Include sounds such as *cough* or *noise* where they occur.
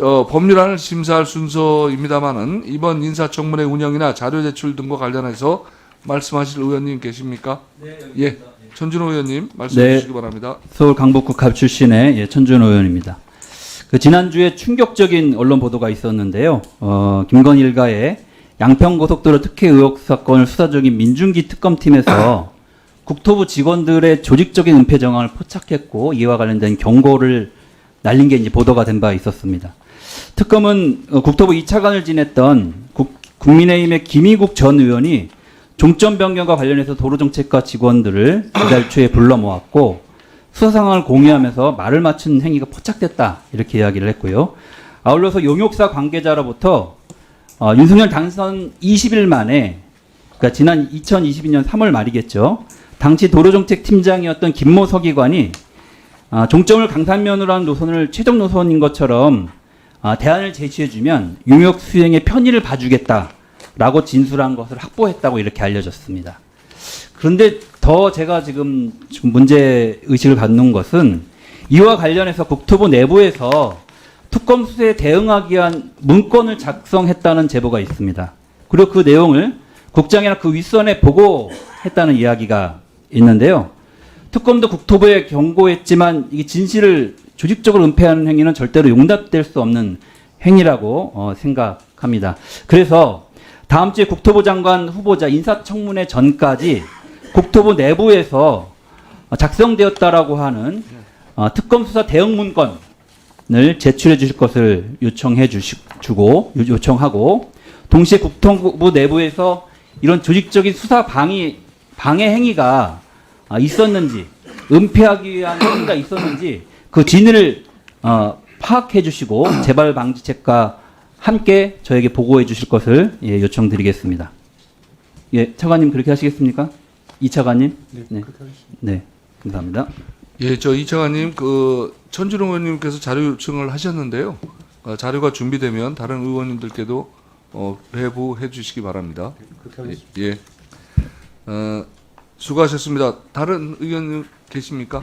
어, 법률안을 심사할 순서입니다만은 이번 인사청문회 운영이나 자료 제출 등과 관련해서 말씀하실 의원님 계십니까? 네, 예. 천준호 의원님 말씀해 네. 주시기 바랍니다. 서울 강북구갑 출신의 예, 천준호 의원입니다. 그 지난주에 충격적인 언론 보도가 있었는데요. 어, 김건 일가의 양평고속도로 특혜 의혹 사건을 수사 중인 민중기 특검팀에서 *coughs* 국토부 직원들의 조직적인 은폐 정황을 포착했고 이와 관련된 경고를 날린 게 이제 보도가 된 바 있었습니다. 특검은 어, 국토부 2차관을 지냈던 국, 국민의힘의 김희국 전 의원이 종점 변경과 관련해서 도로정책과 직원들을 이달 초에 불러 모았고 수사 상황을 공유하면서 말을 맞춘 행위가 포착됐다 이렇게 이야기를 했고요. 아울러서 용역사 관계자로부터 어, 윤석열 당선 20일 만에 그러니까 지난 2022년 3월 말이겠죠. 당시 도로정책 팀장이었던 김모 서기관이 아, 종점을 강산면으로 하는 노선을 최종 노선인 것처럼 아, 대안을 제시해주면 용역 수행의 편의를 봐주겠다라고 진술한 것을 확보했다고 이렇게 알려졌습니다. 그런데 더 제가 지금 문제 의식을 갖는 것은 이와 관련해서 국토부 내부에서 특검 수사에 대응하기 위한 문건을 작성했다는 제보가 있습니다. 그리고 그 내용을 국장이나 그 윗선에 보고했다는 이야기가 있는데요. 특검도 국토부에 경고했지만 이게 진실을 조직적으로 은폐하는 행위는 절대로 용납될 수 없는 행위라고 어, 생각합니다. 그래서 다음 주에 국토부 장관 후보자 인사청문회 전까지 국토부 내부에서 어, 작성되었다라고 하는 어, 특검 수사 대응 문건을 제출해 주실 것을 요청해 주시, 주고 요- 요청하고 동시에 국토부 내부에서 이런 조직적인 수사 방해 방해 행위가 아, 있었는지 은폐하기 위한 행위가 있었는지 그 진위를 어, 파악해 주시고 *clears throat* 재발 방지책과 함께 저에게 보고해 주실 것을 예, 요청드리겠습니다. 예, 차관님 그렇게 하시겠습니까? 이 차관님? 네, 네, 감사합니다. 예, 저 이 차관님 그 천준호 의원님께서 자료 요청을 하셨는데요. 어, 자료가 준비되면 다른 의원님들께도 어, 회부해 주시기 바랍니다. 예, 예. 어, 수고하셨습니다. 다른 의원 계십니까?